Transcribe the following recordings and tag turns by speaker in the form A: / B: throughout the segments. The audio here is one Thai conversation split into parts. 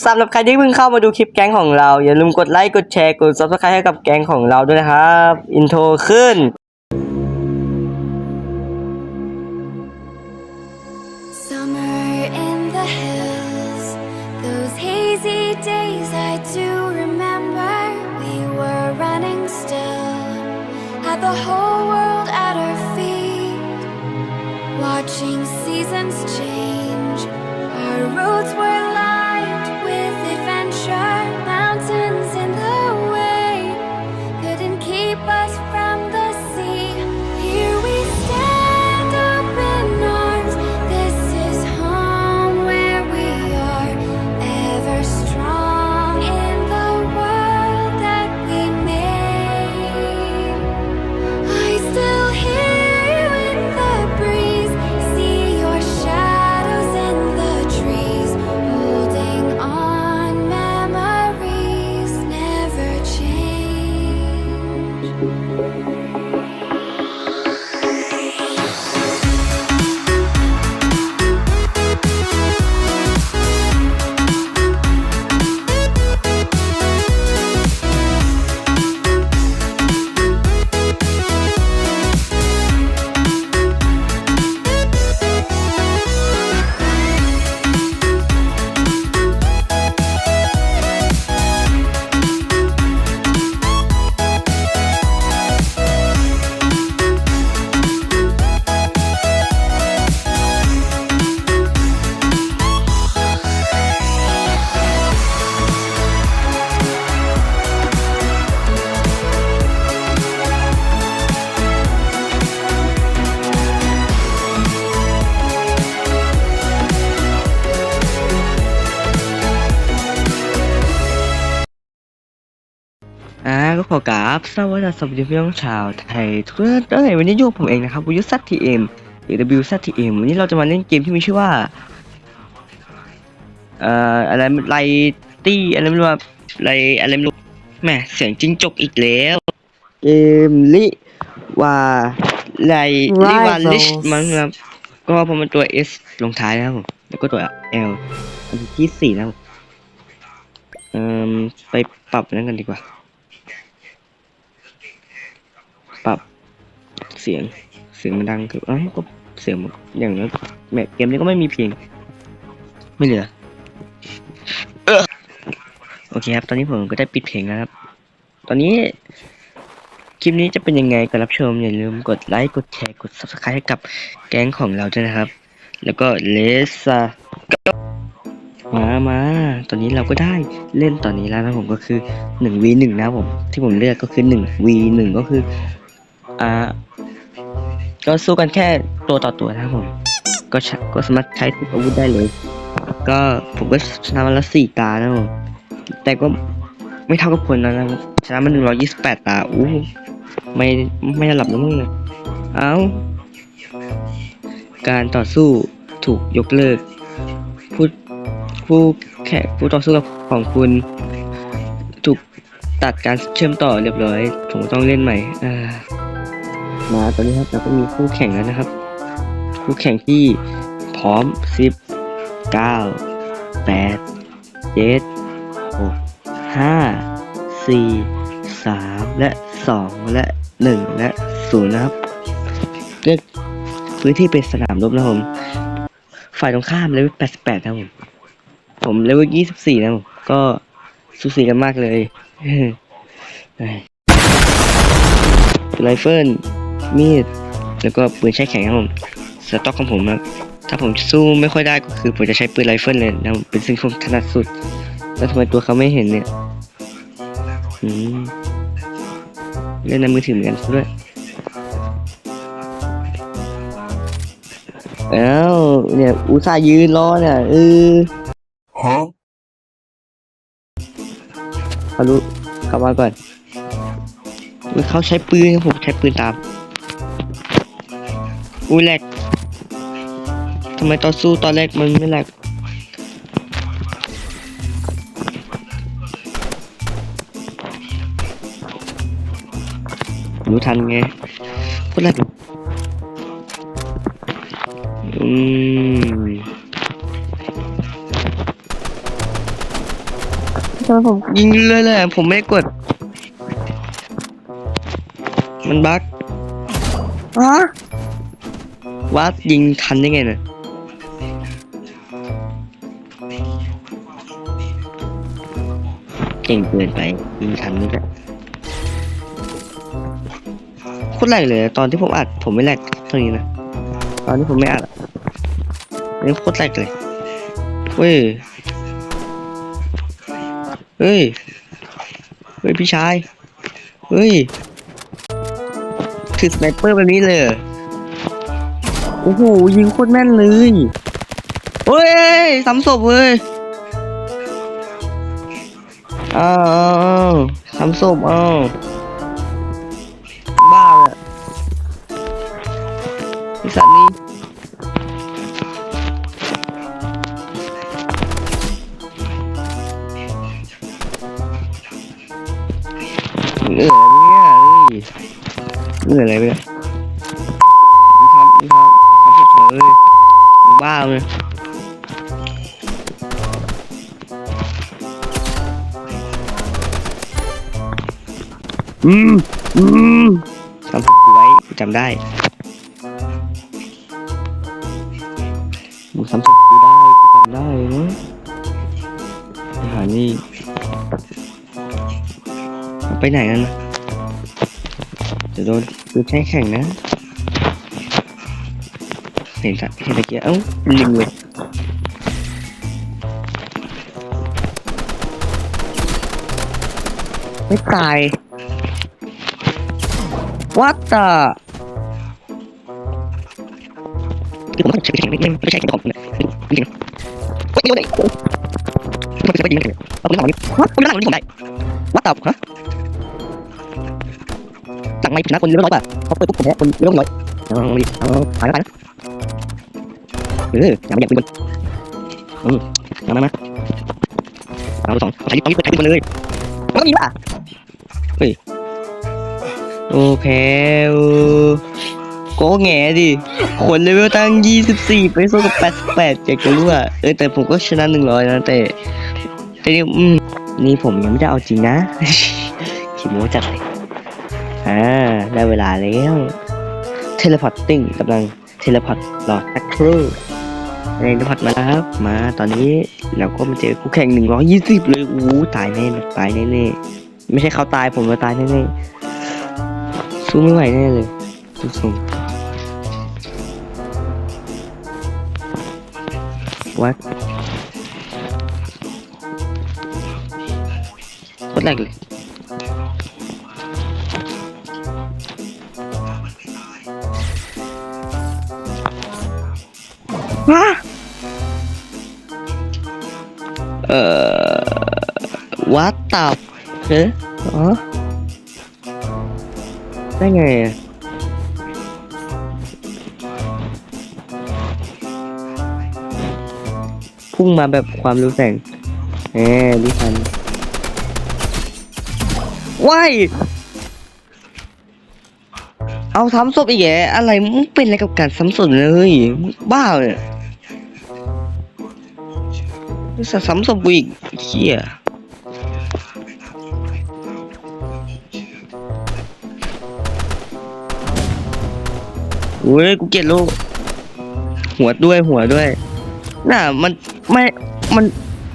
A: สำหรับใครที่เพิ่งเข้ามาดูคลิปแก๊งของเรา อย่าลืมกดไลค์กดแชร์กด subscribe ให้กับแก๊งของเราด้วยนะครับ อินโทรขึ้น
B: Summer in the hills, those hazy days I do remember. We were running still, had the whole world at our feet, watching seasons change. Our roads were
A: ก็ขอกราบสวัสดีสวัสดีพี่น้องชาวไทยทุกท่านด้วยวันนี้อยู่กับผมเองนะครับวิยุซัตทีเอ็มหรือ W ซัตทีเอ็มวันนี้เราจะมาเล่นเกมที่มีชื่อว่าเอ่ออะไรไลตี้อะไรไม่รู้ว่าไลอะไรไม่รู้แหมเสียงจิ้งจกอีกแล้ว เกมลิวาไลลิวาลิชมั้งครับก็ผมเป็นตัว S ลงท้ายนะครับผมแล้วก็ตัว L อันที่สี่นะครับผมเอ่อไปปรับนั้นกันดีกว่า เสียงเสียงมันดังคือเอ้าก็เสียงมันอย่างนั้นแบบเกมนี้ก็ไม่มีเพลงไม่เหลือโอเคครับ ตอนนี้ผมก็ได้ปิดเพลงแล้วครับ ตอนนี้คลิปนี้จะเป็นยังไงก็รับชมอย่าลืมกดไลค์กดแชร์กด subscribe ให้กับแก๊งของเราด้วยนะครับ แล้วก็เลสามามาตอนนี้เราก็ได้เล่นตอนนี้แล้วนะผมก็คือ 1 v 1 นะผม ที่ผมเลือกก็คือ 1 v 1 ก็คืออ่า ก็สู้กันแค่ตัวต่อตัวนะครับผม ก็ชก็สามารถใช้ทุกอาวุธได้เลย ก็ผมก็ชนะมันละสี่ตานะครับผมแต่ก็ไม่เท่ากับคนนะนะครับชนะมันหนึ่งร้อยยี่สิบแปดตาอู้ไม่ไม่หลับแล้วมั้งเนี่ยเอ้าการต่อสู้ถูกยกเลิกผู้ผู้แข่ผู้ต่อสู้กับของคุณ ถูกตัดการเชื่อมต่อเรียบร้อยผมต้องเล่นใหม่อ่า มาตอนนี้ครับเราก็มีคู่แข่งแล้วนะครับ คู่แข่งที่พร้อมสิบเก้าแปดเจ็ดหกห้าสี่สามและสองและหนึ่งและศูนย์นะครับเลือกพื้นที่เป็นสนามรบนะผม ฝ่ายตรงข้ามเลเวลแปดสิบแปดนะผม ผมเลเวลยี่สิบสี่นะผม ก็สูสีกันมากเลยไรเฟิล มีด แล้วก็ปืนใช้แข็งครับผมสต็อกของผมครับถ้าผมสู้ไม่ค่อยได้ก็คือผมจะใช้ปืนไรเฟิลเลยนะเป็นสิ่งที่ผมถนัดสุด แล้วทำไมตัวเขาไม่เห็นเนี่ยอืมเล่นในมือถือเหมือนกันซะด้วยเอ้าเนี่ยอุตส่าห์ยืนรอเนี่ยเออ
C: Huh?
A: เขารู้เข้ามาก่อนเขาใช้ปืนครับผมใช้ปืนตาม อุ้ยแหลกทำไมต่อสู้ตอนแรกมันไม่แหลกรู้ทันไงพูดอะไรอืมำไมผมยิงเลยเลยผมไม่กด มันบั๊ก
C: ฮะ
A: วัดยิงทันได้ไงเนี่ยเก่งเกินไปยิงทันนี่แหละโคตรแรกเลย ตอนที่ผมอัดผมไม่แรกเท่านี้นะ ตอนที่ผมไม่อัดอันนี่โคตรแรกเลยเฮ้ยเฮ้ย เฮ้ย พี่ชาย เฮ้ยถือสไนเปอร์แบบนี้เลย โอ้โหยิงโคตรแม่นเลยเฮ้ยซ้ำศพเว้ยอ้าวอ้าวอ้าวซ้ำศพอ้าวบ้าเลยไอสัตว์นี้เหนื่อยเนี่ยเฮ้ยเหนื่อยอะไรไปเนี่ย ๆมึงบ้าเลย อืม อืมทำกูไว้กูจำได้มึงทำศพกูได้กูจำได้นะไอ้หานี่ไปไหนกันนะจะโดนปืนใช้แข่งนะ เห็นตะเห็นตะเกียเอ้าลิงเลยไม่ตาย What the คือผมต้องใช้ไม่ไม่ใช่แค่ของนะจริงๆว่าเดียวเลยมันจะไปยิงกันเลยเอาปืนหลังนี้ฮะปืนหลังนี้ผมได้ What the ฮะหลังไม่ชนะคนเลี้ยงน้อยป่ะเขาเปิดปุ๊บผมแพ้คนเลี้ยงน้อยเอาดิเอาตายแล้วตายแล้ว เอออย่ามาแย่งปืนมันอืมมามามาเอาสองใช้เอายิงเปิดใช้ปืนมันเลยมันก็ยิงป่ะเฮ้ยโอ้แพ้โอ้โก็แง่ดิคนเลเวลตั้ง 24 ไปสู้กับ 88 อยากจะรู้อะเออแต่ผมก็ชนะ 100 นะ แต่แต่นี่อืมนี่ผมยังไม่ได้เอาจริงนะขี้โม้จัดเลยอ่า ได้เวลาแล้ว เทเลพอร์ตติ้งกำลังเทเลพอร์ตรอสักครู่ เทเลพอร์ตมาแล้วครับ มาตอนนี้เราก็มาเจอคู่แข่งหนึ่งร้อยี่สิบเลยอู้ตายแน่ตายแน่แน่ๆไม่ใช่เขาตายผมมาตายแน่แน่ๆสู้ไม่ไหวแน่เลยดูทรงวัดโคตรแรกเลย เอ่อวัดตับเฮ้อ๋อได้ไงอะพุ่งมาแบบความรู้แสงแหมดิฉันว้ายเอาซ้ำศพอีกแกอะไรมึงเป็นอะไรกับการซ้ำศพเลย บ้าเลย สัตว์ซ้ำศพกูอีกเฮียเว้ยกูเกลียดลูกหัวด้วยหัวด้วย น่ะมันไม่มัน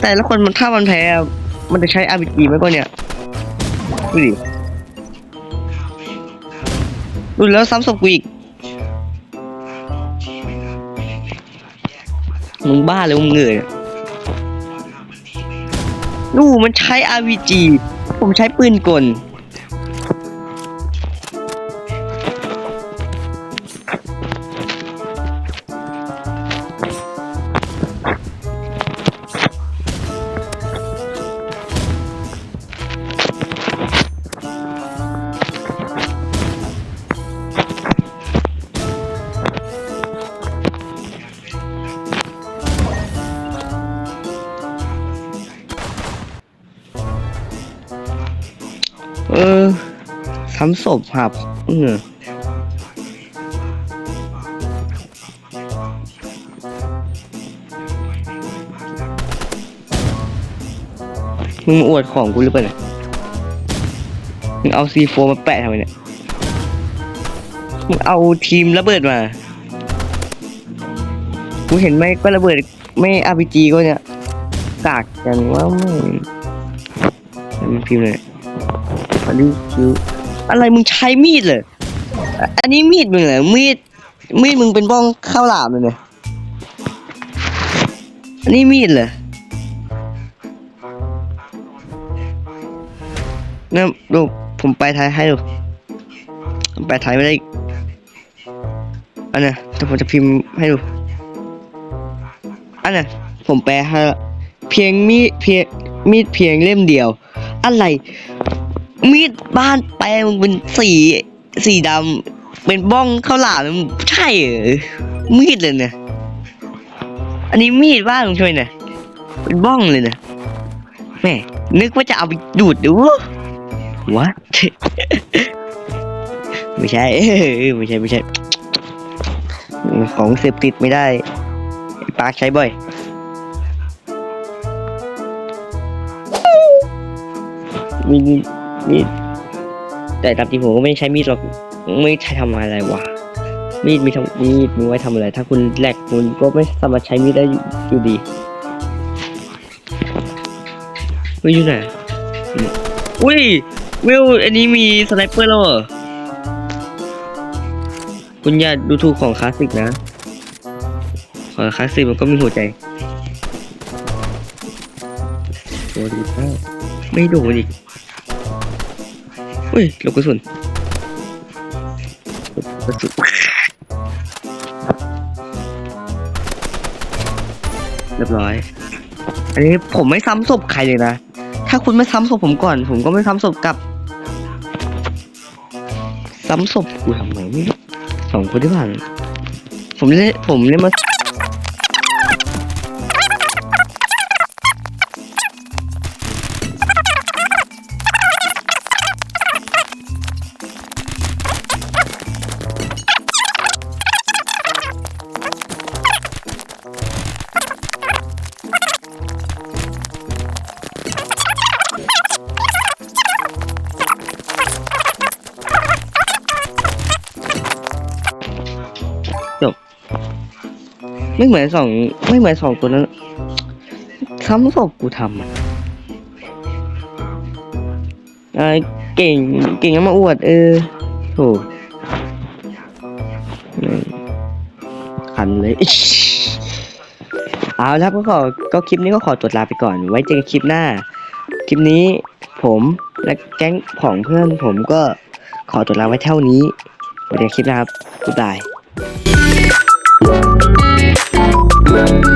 A: แต่ละคนมันถ้ามันแพ้ มันจะใช้ RPG ไหมก็เนี่ยดูดิดูแล้วซ้ำศพกูอีกมึงบ้าเลยมึงเหนื่อย นู่มันใช้ RPG ผมใช้ปืนกล ออซ้ำศพหับเออมึงมาอวดของกูหรือเปล่าเนี่ยมึงเอาซีโฟมาแปะทำไมเนี่ย มึงเอาทีมระเบิดมา กูเห็นไหมก็ระเบิดไม่อาร์พีจีก็เนี่ยกากกันว่าไม่ให้มันพิมพ์เลย อันนี้คือะไรมึงใช้มีดเลยอะอันนี้มีดมึงเหรอมีด มีดมึงเป็นบ้องข้าวหลามเลยเนี่ยอันนี้มีดเหรอเนี่ยดูผมไปไทยให้ดูผมไปไทยไม่ได้อันเนี้ยแต่ผมจะพิมพ์ให้ดูอันเนี้ยผมแปลให้เพียงมีดเพียงมีดเพียงเล่มเดียว อะไร มีดบ้านแปลมึงเป็นสีสีดำเป็นบ้องข้าวหลามใช่เหรอมีดเลยเนี่ยอันนี้มีดบ้านมึงช่วยเนี่ยเป็นบ้องเลยเนี่ยแม่นึกว่าจะเอาไปดูดดูวะไม่ใช่ไม่ใช่ไม่ใช่ ของเสพติดไม่ได้ปาร์คใช้บ่อยมี มีด แต่ตามจริงผมก็ไม่ใช้มีดหรอกไม่ใช้ทำอะไรวะมีดมีทำมีดมีไว้ทำอะไร ถ้าคุณแหลกคุณก็ไม่สามารถใช้มีดได้อยู่ดีเฮ้ยอยู่ไหนอุ้ยวิวอันนี้มีสไนเปอร์แล้วเหรอคุณอย่าดูถูกของคลาสสิกนะ ของคลาสสิกมันก็มีหัวใจโดนอีกแล้วไม่โดนอีก อุ้ยลูกกระสุนกระสุนเรียบร้อย อันนี้ผมไม่ซ้ำศพใครเลยนะ ถ้าคุณไม่ซ้ำศพผมก่อน ผมก็ไม่ซ้ำศพกลับ ซ้ำศพกูทำไมไม่สองคนที่ผ่าน ผมเล่นผมเล่นมา ไม่เหมือนสองไม่เหมือนสองตัวนั้นซ้ำศพกูทำอะอ่าเก่งเก่งยังมาอวด เออโถแม่งขันเลยเอาละครับก็ขอก็คลิปนี้ก็ขอตัวลาไปก่อน ไว้เจอกันคลิปหน้า คลิปนี้ผมและแก๊งของเพื่อนผมก็ขอตัวลาไว้เท่านี้ไว้เจอกันคลิปหน้าครับบ๊ายบาย Mm.